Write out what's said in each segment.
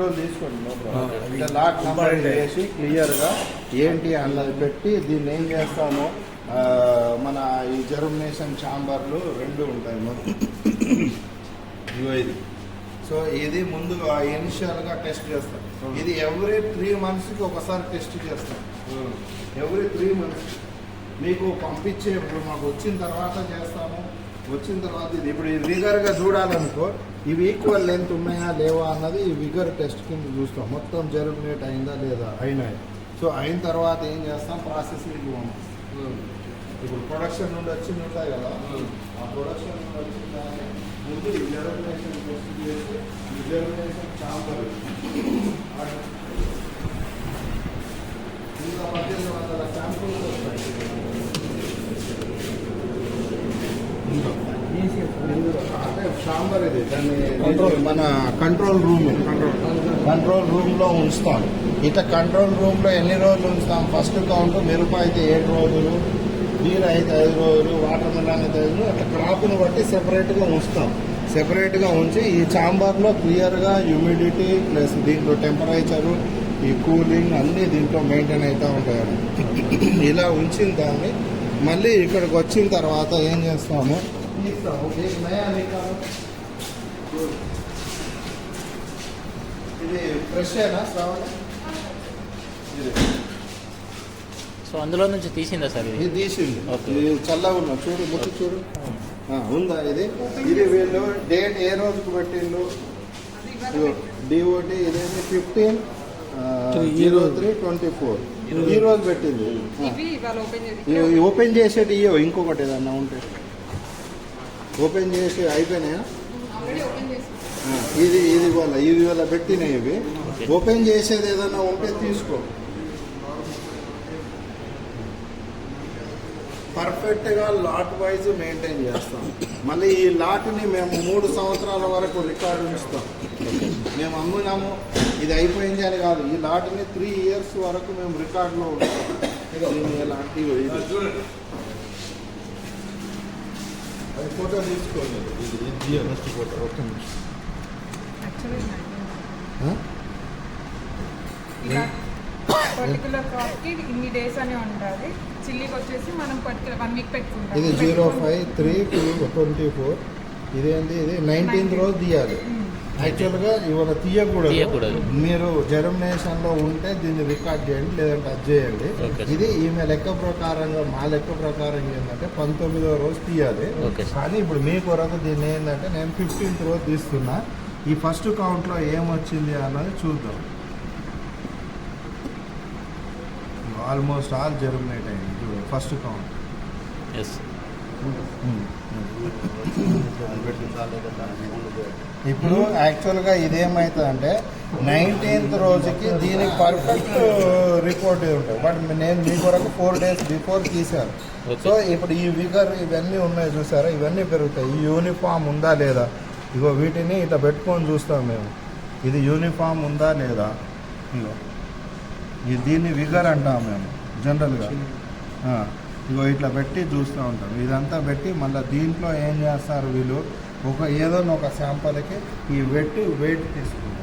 ఫోటోలు తీసుకోండి lot number. వేసి క్లియర్గా ఏంటి అన్నది పెట్టి దీన్ని ఏం చేస్తాము? మన ఈ జర్మినేషన్ ఛాంబర్లు రెండు ఉంటాయి మొత్తం. ఇది సో ఇది ముందుగా ఇనిషియల్గా టెస్ట్ చేస్తాం ఇది ఎవ్రీ త్రీ మంత్స్కి ఒకసారి టెస్ట్ చేస్తాం ఎవ్రీ త్రీ మంత్స్ మీకు పంపించే ఇప్పుడు మాకు వచ్చిన తర్వాత చేస్తాము. వచ్చిన తర్వాత ఇది ఇప్పుడు ఇది విగర్గా చూడాలనుకో ఇవి ఈక్వల్ లెంత్ ఉన్నాయా లేవా అన్నది ఈ విగర్ టెస్ట్ కింద చూస్తాం. మొత్తం జర్మినేట్ అయిందా లేదా అయినాయి. సో అయిన తర్వాత ఏం చేస్తాం? ప్రాసెసింగ్ పంపిస్తాం ఇప్పుడు ప్రొడక్షన్ నుండి వచ్చింది ఉంటాయి కదా ఆ ప్రొడక్షన్ నుండి వచ్చిన దాన్ని ముందు ఈ జర్మినేషన్ టెస్ట్ చేసి ఈ జర్మినేషన్ ఇంకా పద్దెనిమిది వందల శాంపుల్స్ వస్తాయి అంటే చాంబర్ ఇది దాన్ని మన కంట్రోల్ రూమ్. కంట్రోల్ రూమ్లో ఉంచుతాం. ఇట్లా కంట్రోల్ రూమ్లో ఎన్ని రోజులు ఉంచుతాం? ఫస్ట్ కౌంట్ మిరప అయితే ఏడు రోజులు బీర్ అయితే ఐదు రోజులు వాటర్ మిలాన్ అయితే ఐదు రోజులు అట్లా క్రాప్ను బట్టి సెపరేట్గా ఉంచుతాం. సెపరేట్గా ఉంచి ఈ చాంబర్ క్లియర్గా హ్యూమిడిటీ ప్లస్ దీంట్లో టెంపరేచరు ఈ కూలింగ్ అన్నీ దీంట్లో మెయింటైన్ అవుతూ ఉంటాయి ఇలా ఉంచిన దాన్ని మళ్ళీ ఇక్కడికి వచ్చిన తర్వాత ఏం చేస్తాము? తీస్తాము एक नया निकालो ఇది ఫ్రెష్ అయినా శ్రావణ ఇది సో అందులో నుంచి తీసిందా సార్ ఇది ఇది తీసింది ఓకే. ఇది చల్లగా ఉన్నా చూడు ముట్టు చూడు ఆ, ఉందా ఇది ఇది వీళ్ళు డేట్ ఏ రోజుకు పెట్టిండు డిఓటి ఇదేంటి fifteen zero three twenty four ఈ రోజు పెట్టింది ఆ. ఇవి ఇవాళ ఓపెన్ చేసి ఇవి ఓపెన్ చేసేటి ఇయ్యో ఇంకొకటి ఏదన్నా ఉంటే ఓపెన్ చేసి అయిపోయినాయా? ఆల్రెడీ ఓపెన్ చేసి ఆ, ఇది ఇది వాళ్ళ ఇది వాళ్ళ పెట్టినాయి ఇవి. ఓపెన్ చేసేది ఏదన్నా ఉంటే తీసుకో. పర్ఫెక్ట్గా లాట్ వైజ్ మెయింటైన్ చేస్తాం. మళ్ళీ ఈ లాట్ని మేము మూడు సంవత్సరాల వరకు రికార్డు ఉంచుతాం. మేము అమ్మినాము ఇది అయిపోయింది అని కాదు. ఈ లాట్ని త్రీ ఇయర్స్ వరకు మేము రికార్డులో ఉంటాం దీన్ని ఎలాంటి ఇది అది ఫోటో తీసుకోండి. ఇది ఇది ఫస్ట్ ఫోటో. ఒక్క నిమిషం. పర్టికులర్ క్రాప్కి ఇన్ని డేస్ అని ఉంటుంది చిల్లీకి వచ్చేసి మనం పర్టికులర్ వన్ వీక్ పెట్టుకుంటాం. ఇది zero five three two twenty four ఇదేంటి ఇది నైన్టీన్త్ రోజు తీయాలి. యాక్చువల్గా ఇవాళ తీయకూడదు. తీయకూడదు. మీరు జర్మినేషన్లో ఉంటే దీన్ని రికార్డ్ చేయండి లేదంటే అది చేయండి. ఇది ఈమె లెక్క ప్రకారంగా మా లెక్క ప్రకారం ఏంటంటే పంతొమ్మిదో రోజు తీయాలి. కానీ ఇప్పుడు మీ కొరకు దీన్ని ఏంటంటే నేను ఫిఫ్టీన్త్ రోజు తీస్తున్నా. ఈ ఫస్ట్ కౌంట్లో ఏమొచ్చింది అన్నది చూద్దాం. ఆల్మోస్ట్ ఆల్ జర్మినేట్ అయింది. ఫస్ట్ కౌంట్ ఎస్ ఇప్పుడు యాక్చువల్గా ఇదేమవుతుందంటే నైన్టీన్త్ రోజుకి దీనికి పర్ఫెక్ట్ రిపోర్ట్ ఉంటుంది. బట్ నేను మీ కొరకు ఫోర్ డేస్ బిఫోర్ తీశాను. సో ఇప్పుడు ఈ విగర్ ఇవన్నీ ఉన్నాయి చూసారా? ఇవన్నీ పెరుగుతాయి. ఈ యూనిఫామ్ ఉందా లేదా? ఇగో వీటిని ఇట్లా పెట్టుకొని చూస్తాం మేము. ఇది యూనిఫామ్ ఉందా లేదా? ఇగో. ఇది దీన్ని విగర్ అంటాం మేము జనరల్గా ఇగో ఇట్లా పెట్టి చూస్తూ ఉంటాం. ఇదంతా పెట్టి మళ్ళీ దీంట్లో ఏం చేస్తారు వీళ్ళు? ఒక ఏదో ఒక శాంపల్కి ఈ వెట్టి వెయిట్ తీసుకుంటాం.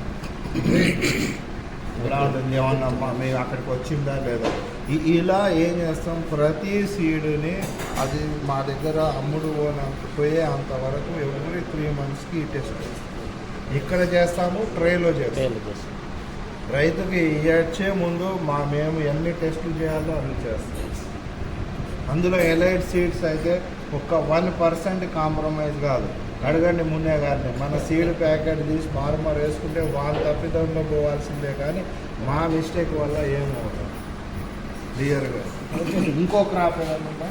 ఎలా ఉంటుంది ఏమన్నా మా- మీకు అక్కడికి వచ్చిందా లేదా? ఇలా ఏం చేస్తాం? ప్రతి సీడుని అది మా దగ్గర అమ్ముడు పోనంత పోయే అంతవరకు ఎవ్రీ త్రీ మంత్స్కి టెస్ట్ ఇక్కడ చేస్తాము ట్రేలో చేస్తాం. రైతుకి ఇచ్చే ముందు మా మేము ఎన్ని టెస్టులు చేయాలో అన్ని చేస్తాం. అందులో ఎలైట్ సీడ్స్ అయితే ఒక్క వన్ పర్సెంట్ కాంప్రమైజ్ కాదు. అడగండి మున్నే కానీ మన సీడ్ ప్యాకెట్ తీసి మారుమారు వేసుకుంటే వాళ్ళ తప్పిదంలో పోవాల్సిందే కానీ మా మిస్టేక్ వల్ల ఏమవుతుంది? క్లియర్గా ఇంకో క్రాప్ ఏదన్నా